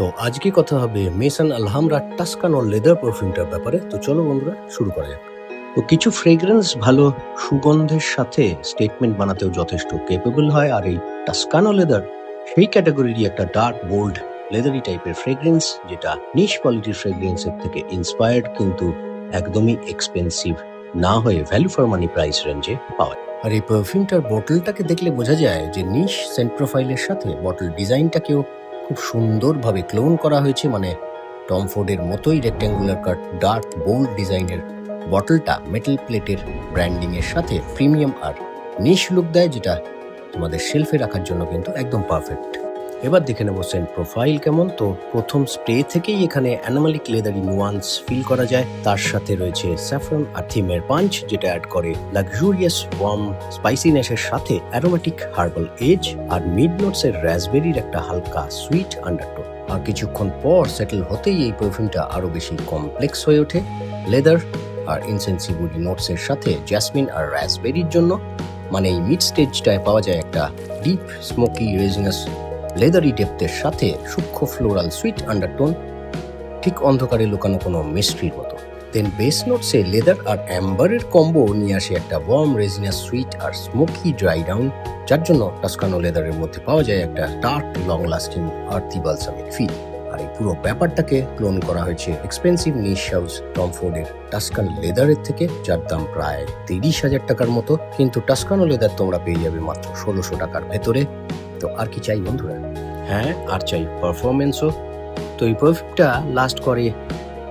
তো আজকে কথা হবে মেসান আলহামরা টাস্কানো লেদার পারফিউমটার ব্যাপারে তো চলো বন্ধুরা, শুরু করা যাক তো কিছু ফ্রেগ্রেন্স ভালো সুগন্ধের সাথে স্টেটমেন্ট বানাতেও যথেষ্ট কেপেবল হয়, আর এই টাস্কানো লেদার, সেই ক্যাটাগরিরই একটা ডার্ক বোল্ড লেদারি টাইপের ফ্রেগ্রেন্স যেটা নিশ কোয়ালিটির ফ্রেগ্রেন্সের থেকে ইন্সপায়ার্ড কিন্তু একদমই এক্সপেন্সিভ না হয়ে ভ্যালু ফর মানি প্রাইস রেঞ্জে পাওয়া যায়। আর এই পারফিউমটার বটলটাকে দেখলে বোঝা যায় যে নিশ সেন্ট প্রোফাইলের সাথে বটল ডিজাইনটাকেও খুব সুন্দরভাবে ক্লোন করা হয়েছে মানে টম ফোর্ডের মতোই রেক্ট্যাঙ্গুলার কাট ডার্ক বোল্ড ডিজাইনের বটলটা মেটাল প্লেটের ব্র্যান্ডিংয়ের সাথে প্রিমিয়াম আর নিশ লুক দেয়, যেটা তোমাদের শেলফে রাখার জন্য কিন্তু একদম পারফেক্ট এবার দেখে নেব সেন্ট প্রোফাইল কেমন। তো প্রথম স্প্রে থেকেই এখানে অ্যানামালিক লেদারি নুয়ান্স ফিল করা যায়। তার সাথে রয়েছে স্যাফরন আর থিমের পাঞ্চ যেটা অ্যাড করে লাক্সুরিয়াস ওয়ার্ম স্পাইসিনেসের সাথে অ্যারোমেটিক হার্বাল এজ আর মিড নোটস এর রাসবেরির একটা হালকা সুইট আন্ডারটোন আর কিছুক্ষণ পর সেটেল হতেই এই পারফিউমটা আরও বেশি কমপ্লেক্স হয়ে ওঠে। লেদার আর ইনসেন্সিবুডি নোটস এর সাথে জ্যাসমিন আর র্যাসবেরির জন্য। মানে এই মিড স্টেজটায় পাওয়া যায় একটা ডিপ স্মোকি রেজিনাস লেদারি ডেপথের সাথে সূক্ষ্ম ফ্লোরাল সুইট আন্ডারটোন, ঠিক অন্ধকারে লুকানো কোনো মিস্ট্রির মতো। দেন বেস নোটসে লেদার আর অ্যাম্বারের কম্বো নিয়ে আসে একটা ওয়ার্ম রেজিনাস সুইট আর স্মোকি ড্রাই ডাউন যার জন্য টাস্কানো লেদারের মধ্যে পাওয়া যায় একটা tart long lasting earthy balsamic feel আর এই পুরো ব্যাপারটাকে ক্লোন করা হয়েছে এক্সপেন্সিভ নিশ হাউস টমফোর্ডের টাস্কান লেদারের থেকে, যার দাম প্রায় তিরিশ হাজার টাকার মতো। কিন্তু টাস্কানো লেদার তোমরা পেয়ে যাবে মাত্র ষোলোশো টাকার ভেতরে। তো আর কি চাই বন্ধুরা? হ্যাঁ আর চাই পারফরমেন্সও তো এই পারফিউমটা লাস্ট করে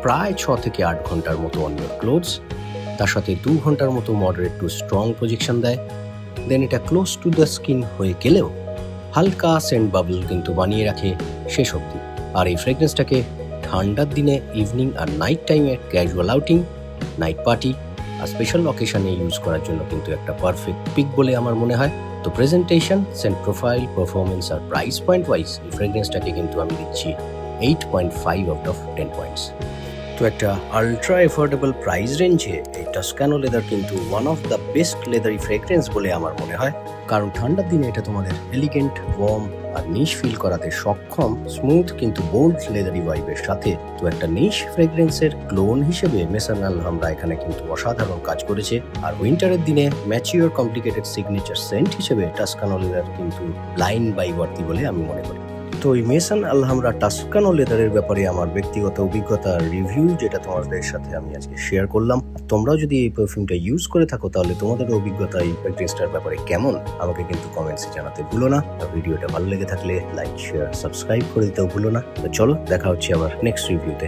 প্রায় ছ থেকে আট ঘণ্টার মতো অন্য ক্লোজ তার সাথে দু ঘণ্টার মতো মডারেট টু স্ট্রং প্রজেকশন দেয়। দেন এটা ক্লোজ টু দ্য স্কিন হয়ে গেলেও হালকা সেন্ট বাবল কিন্তু বানিয়ে রাখে শেষ অবধি। আর এই ফ্রেগনেন্সটাকে ঠান্ডার দিনে ইভিনিং আর নাইট টাইমে ক্যাজুয়াল আউটিং নাইট পার্টি আর স্পেশাল অকেশনে ইউজ করার জন্য কিন্তু একটা পারফেক্ট পিক বলে আমার মনে হয়। তো প্রেজেন্টেশন সেন্ট প্রোফাইল পারফরমেন্স আর প্রাইস পয়েন্ট ওয়াইজ এই ফ্রেগনেন্সটাকে কিন্তু আমি দিচ্ছি eight point five out of ten points তো একটা আলট্রা এফোর্ডেবল প্রাইস রেঞ্জে এই টাস্কানো লেদার কিন্তু one of the best leathery fragrance বলে আমার মনে হয়। কারণ ঠান্ডার দিনে এটা তোমাদের এলিগেন্ট ওয়ার্ম আর নিশ ফিল করাতে সক্ষম স্মুথ কিন্তু বোল্ড লেদারি ভাইবের সাথে। তো একটা নিশ ফ্রেগরেন্সের ক্লোন হিসেবে মেসানাল আমরা এখানে কিন্তু অসাধারণ কাজ করেছে। আর উইন্টারের দিনে ম্যাচিওর কমপ্লিকেটেড সিগনেচার সেন্ট হিসেবে টাস্কানো লেদার কিন্তু লাইন বাই ওয়ার্তি বলে আমি মনে করি। তো এই মেসান আলহামরা টাসুকানো লেদারের ব্যাপারে আমার ব্যক্তিগত অভিজ্ঞতা রিভিউ যেটা তোমাদের সাথে আমি আজকে শেয়ার করলাম। তোমরাও যদি এই পারফিউমটা ইউজ করে থাকো, তাহলে তোমাদের অভিজ্ঞতা এই ফ্রেগরেন্সটার ব্যাপারে কেমন? আমাকে কিন্তু কমেন্টসে জানাতে ভুলো না। ভিডিওটা ভালো লেগে থাকলে লাইক শেয়ার সাবস্ক্রাইব করে দিতেও ভুলো না। তো চলো, দেখা হচ্ছে আবার নেক্সট রিভিউতে